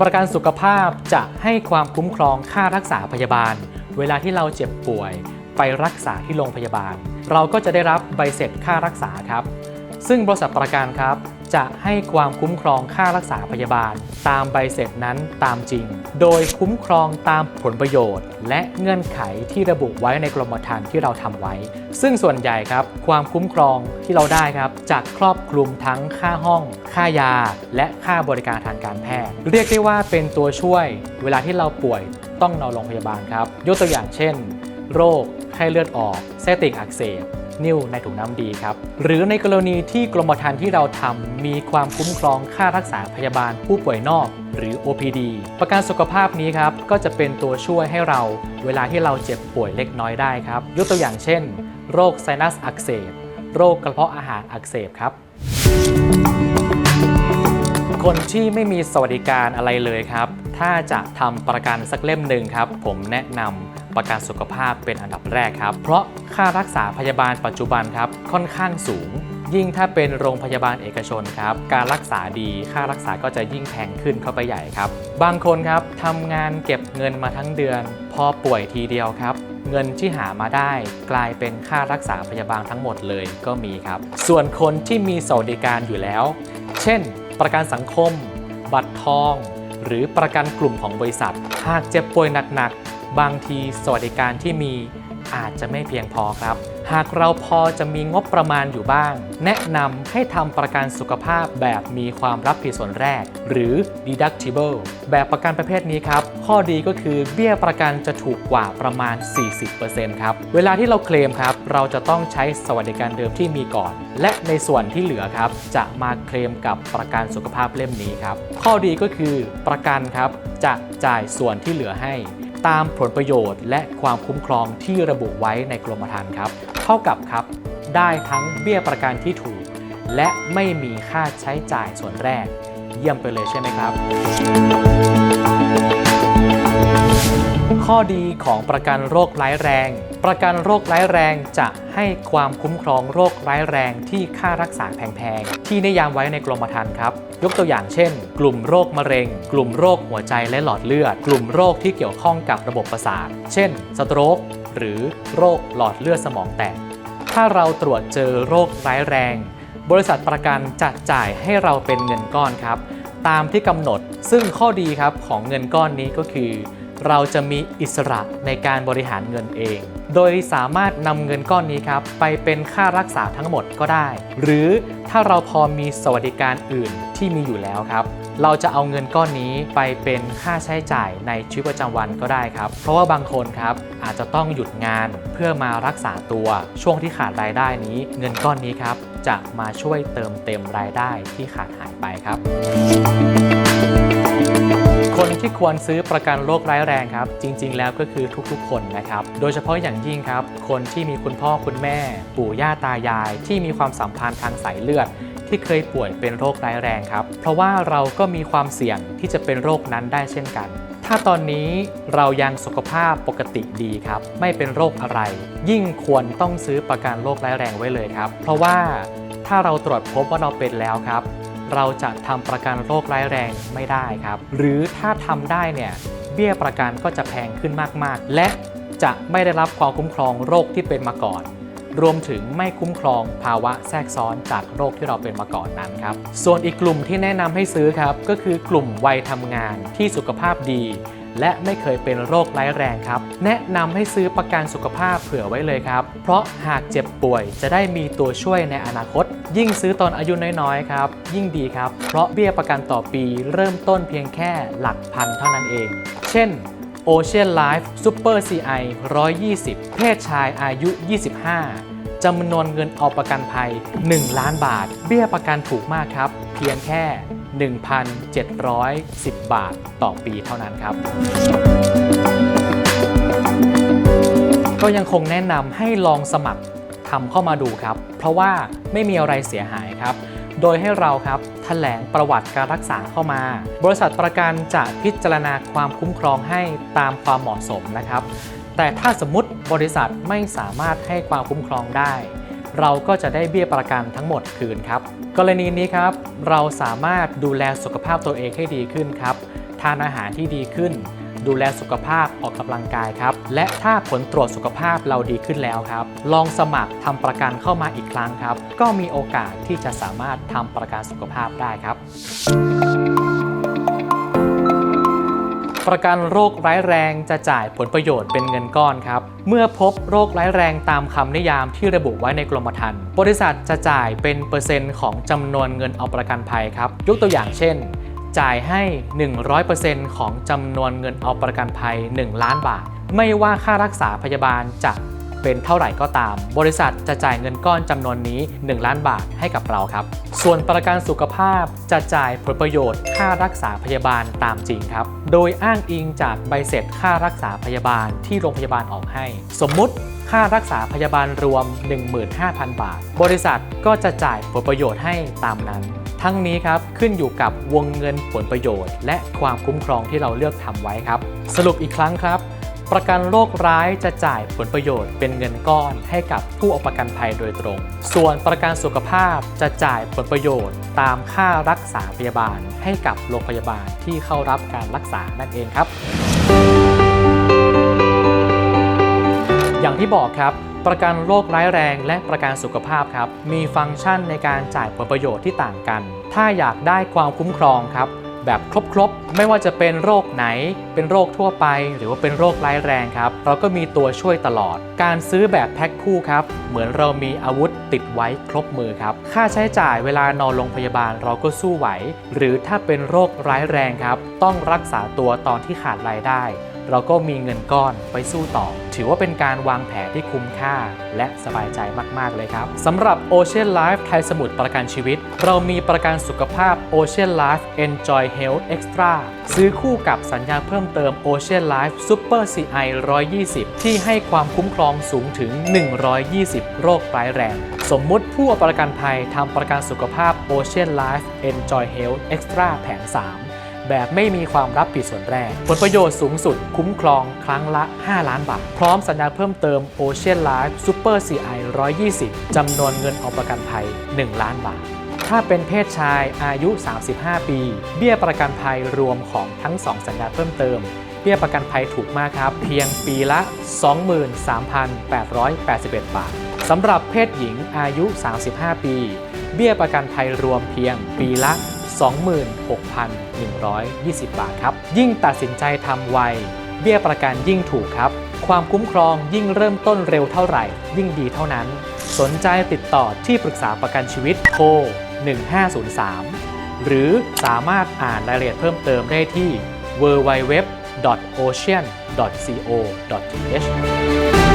ประกันสุขภาพจะให้ความคุ้มครองค่ารักษาพยาบาล เวลาที่เราเจ็บป่วยไปรักษาที่โรงพยาบาล เราก็จะได้รับใบเสร็จค่ารักษาครับ ซึ่งบริษัทประกันครับ จะให้ความคุ้มครองค่ารักษาพยาบาล ตามใบเสร็จนั้นตามจริง โดยคุ้มครองตามผลประโยชน์ และเงื่อนไขที่ระบุไว้ในกรมธรรม์ที่เราทำไว้ ซึ่งส่วนใหญ่ครับ ความคุ้มครองที่เราได้ครับจะครอบคลุมทั้งค่าห้อง ค่ายา และค่าบริการทางการแพทย์ เรียกได้ว่าเป็นตัวช่วย เวลาที่เราป่วยต้องนอนโรงพยาบาลครับ ยกตัวอย่างเช่น โรคไข้เลือดออกเส้ติ่งอักเสบ นิ่วในถุงน้ำดีครับ หรือในกรณีที่กรมธรรม์ที่เราทำมีความคุ้มครองค่ารักษาพยาบาลผู้ป่วยนอก หรือ OPD ประกันสุขภาพนี้ครับ ก็จะเป็นตัวช่วยให้เราเวลาที่เราเจ็บป่วยเล็กน้อยได้ครับ ยกตัวอย่างเช่น โรคไซนัสอักเสบ โรคกระเพาะอาหารอักเสบครับคนที่ไม่มีสวัสดิการอะไรเลยครับ ถ้าจะทำประกันสักเล่มหนึ่งครับ ผมแนะนำ ประกันสุขภาพเป็นอันดับแรกครับ เพราะค่ารักษาพยาบาลปัจจุบันครับค่อนข้างสูง ยิ่งถ้าเป็นโรงพยาบาลเอกชนครับ การรักษาดีค่ารักษาก็จะยิ่งแพงขึ้นเข้าไปใหญ่ครับ บางคนครับทำงานเก็บเงินมาทั้งเดือน พอป่วยทีเดียวครับเงินที่หามาได้กลายเป็นค่ารักษาพยาบาลทั้งหมดเลยก็มีครับ ส่วนคนที่มีสวัสดิการอยู่แล้ว เช่น ประกันสังคม บัตรทอง หรือประกันกลุ่มของบริษัท หากเจ็บป่วยหนักๆ บางทีสวัสดิการที่มีอาจจะไม่เพียงพอครับ หากเราพอจะมีงบประมาณอยู่บ้าง แนะนำให้ทำประกันสุขภาพแบบมีความรับผิดส่วนแรก หรือ deductible แบบประกันประเภทนี้ครับ ข้อดีก็คือเบี้ยประกันจะถูกกว่าประมาณ 40%ครับ เวลาที่เราเคลมครับ เราจะต้องใช้สวัสดิการเดิมที่มีก่อน และในส่วนที่เหลือครับ จะมาเคลมกับประกันสุขภาพเล่มนี้ครับ ข้อดีก็คือประกันครับจะจ่ายส่วนที่เหลือให้ ตามผลประโยชน์และความคุ้มครองที่ระบุไว้ในกรมธรรม์ครับ เท่ากับครับ ได้ทั้งเบี้ยประกันที่ถูก และไม่มีค่าใช้จ่ายส่วนแรก เยี่ยมไปเลยใช่ไหมครับ ข้อดีของประกันโรคร้ายแรง ประกันโรคร้ายแรงจะให้ความคุ้มครองโรคร้ายแรงที่ค่ารักษาแพงๆ ที่นิยามไว้ในกรมธรรม์ครับ ยกตัวอย่างเช่น กลุ่มโรคมะเร็ง กลุ่มโรคหัวใจและหลอดเลือด กลุ่มโรคที่เกี่ยวข้องกับระบบประสาท เช่น สโตรกหรือโรคหลอดเลือดสมองแตก ถ้าเราตรวจเจอโรคร้ายแรง บริษัทประกันจะจ่ายให้เราเป็นเงินก้อนครับ ตามที่กำหนด ซึ่งข้อดีครับของเงินก้อนนี้ก็คือ เราจะมีอิสระในการบริหารเงินเอง โดยสามารถนำเงินก้อนนี้ครับไปเป็นค่ารักษาทั้งหมดก็ได้ หรือถ้าเราพอมีสวัสดิการอื่นที่มีอยู่แล้วครับ เราจะเอาเงินก้อนนี้ไปเป็นค่าใช้จ่ายในชีวิตประจำวันก็ได้ครับ เพราะว่าบางคนครับอาจจะต้องหยุดงานเพื่อมารักษาตัวช่วงที่ขาดรายได้นี้ เงินก้อนนี้ครับจะมาช่วยเติมเต็มรายได้ที่ขาดหายไปครับ คนที่ควรซื้อประกันโรคร้ายแรงครับ จริง ๆ แล้วก็คือทุกๆ คนนะครับ โดยเฉพาะอย่างยิ่งครับ คนที่มีคุณพ่อคุณแม่ ปู่ย่าตายาย ที่มีความสัมพันธ์ทางสายเลือด ที่เคยป่วยเป็นโรคร้ายแรงครับ เพราะว่าเราก็มีความเสี่ยงที่จะเป็นโรคนั้นได้เช่นกัน ถ้าตอนนี้เรายังสุขภาพปกติดีครับ ไม่เป็นโรคอะไร ยิ่งควรต้องซื้อประกันโรคร้ายแรงไว้เลยครับ เพราะว่าถ้าเราตรวจพบว่าเราเป็นแล้วครับ เราจะทำประกันโรคร้ายแรงไม่ได้ครับ หรือถ้าทำได้เนี่ยเบี้ยประกันก็จะแพงขึ้นมากๆ และจะไม่ได้รับความคุ้มครองโรคที่เป็นมาก่อน รวมถึงไม่คุ้มครองภาวะแทรกซ้อนจากโรคที่เราเป็นมาก่อนนั้นครับ ส่วนอีกกลุ่มที่แนะนำให้ซื้อครับ ก็คือกลุ่มวัยทำงานที่สุขภาพดี และไม่เคยเป็นโรคร้ายแรงครับ แนะนำให้ซื้อประกันสุขภาพเผื่อไว้เลยครับ เพราะหากเจ็บป่วยจะได้มีตัวช่วยในอนาคต ยิ่งซื้อตอนอายุน้อยๆครับ ยิ่งดีครับ เพราะเบี้ยประกันต่อปีเริ่มต้นเพียงแค่หลักพันเท่านั้นเอง เช่น Ocean Life Super CI 120 เพศชายอายุ 25 จำนวนเงินเอาประกันภัย 1 ล้านบาท เบี้ยประกันถูกมากครับ เพียงแค่ 1,710 บาทต่อปีเท่านั้นครับ ก็ยังคงแนะนำให้ลองสมัครทำเข้ามาดูครับ เพราะว่าไม่มีอะไรเสียหายครับ โดยให้เราครับแถลงประวัติการรักษาเข้ามา บริษัทประกันจะพิจารณาความคุ้มครองให้ตามความเหมาะสมนะครับ แต่ถ้าสมมติบริษัทไม่สามารถให้ความคุ้มครองได้ เราก็จะได้เบี้ยประกันทั้งหมดคืนครับ กรณีนี้ครับ เราสามารถดูแลสุขภาพตัวเองให้ดีขึ้นครับ ทานอาหารที่ดีขึ้น ดูแลสุขภาพออกกำลังกายครับ และถ้าผลตรวจสุขภาพเราดีขึ้นแล้วครับ ลองสมัครทำประกันเข้ามาอีกครั้งครับ ก็มีโอกาสที่จะสามารถทำประกันสุขภาพได้ครับ ประกันโรคร้ายแรงจะจ่ายผลประโยชน์เป็นเงินก้อนครับ เมื่อพบโรคร้ายแรงตามคำนิยามที่ระบุไว้ในกรมธรรม์บริษัทจะจ่ายเป็นเปอร์เซ็นต์ของจำนวนเงินเอาประกันภัยครับ ยกตัวอย่างเช่น จ่ายให้ 100%ของจำนวนเงินเอาประกันภัย 1 ล้านบาท ไม่ว่าค่ารักษาพยาบาลจะ เป็นเท่าไหร่ก็ตาม บริษัทจะจ่ายเงินก้อนจำนวนนี้ 1 ล้านบาทให้กับเราครับ ส่วนประกันสุขภาพจะจ่ายผลประโยชน์ค่ารักษาพยาบาลตามจริงครับ โดยอ้างอิงจากใบเสร็จค่ารักษาพยาบาลที่โรงพยาบาลออกให้ สมมุติค่ารักษาพยาบาลรวม 15,000 บาท บริษัทก็จะจ่ายผลประโยชน์ให้ตามนั้น ทั้งนี้ครับขึ้นอยู่กับวงเงินผลประโยชน์ และความคุ้มครองที่เราเลือกทำไว้ครับ สรุปอีกครั้งครับ ประกันโรคร้ายจะจ่ายผลประโยชน์เป็นเงินก้อนให้กับผู้เอาประกันภัยโดยตรง ส่วนประกันสุขภาพจะจ่ายผลประโยชน์ ตามค่ารักษาพยาบาลให้กับโรงพยาบาลที่เข้ารับการรักษานั่นเองครับ อย่างที่บอกครับประกันโรคร้ายแรงและประกันสุขภาพครับ มีฟังก์ชันในการจ่ายผลประโยชน์ที่ต่างกัน ถ้าอยากได้ความคุ้มครองครับ แบบครบๆ ไม่ว่าจะเป็นโรคไหน เป็นโรคทั่วไป หรือว่าเป็นโรคร้ายแรงครับ เราก็มีตัวช่วยตลอด การซื้อแบบแพ็คคู่ครับ เหมือนเรามีอาวุธติดไว้ครบมือครับ ค่าใช้จ่ายเวลานอนโรงพยาบาลเราก็สู้ไหว หรือถ้าเป็นโรคร้ายแรงครับ ต้องรักษาตัวตอนที่ขาดรายได้ เราก็มีเงินก้อนไปสู้ต่อ ถือว่าเป็นการวางแผนที่คุ้มค่า และสบายใจมากๆเลยครับสำหรับ Ocean Life ไทยสมุทรประกันชีวิต เรามีประกันสุขภาพ Ocean Life Enjoy Health Extra ซื้อคู่กับสัญญาเพิ่มเติม Ocean Life Super CI 120 ที่ให้ความคุ้มครองสูงถึง 120 โรคร้ายแรง สมมุติผู้เอาประกันภัยทำประกันสุขภาพ Ocean Life Enjoy Health Extra แผน 3 แบบไม่มีความรับผิดส่วนแรก ผลประโยชน์สูงสุดคุ้มครองครั้งละ 5 ล้านบาท พร้อมสัญญาเพิ่มเติม Ocean Life Super CI 120 จำนวนเงินเอาประกันภัย 1 ล้านบาท ถ้าเป็นเพศชายอายุ 35 ปี เบี้ยประกันภัยรวมของทั้ง 2 สัญญาเพิ่มเติมเบี้ยประกันภัยถูกมากครับ เพียงปีละ 23,881 บาทสำหรับเพศหญิงอายุ 35 ปี เบี้ยประกันภัยรวมเพียงปีละ 26,120 บาทครับ ยิ่งตัดสินใจทำไว เบี้ยประกันยิ่งถูกครับ ความคุ้มครองยิ่งเริ่มต้นเร็วเท่าไหร่ ยิ่งดีเท่านั้น สนใจติดต่อที่ปรึกษาประกันชีวิตโทร 1503 หรือสามารถอ่านรายละเอียดเพิ่มเติมได้ที่ www.ocean.co.th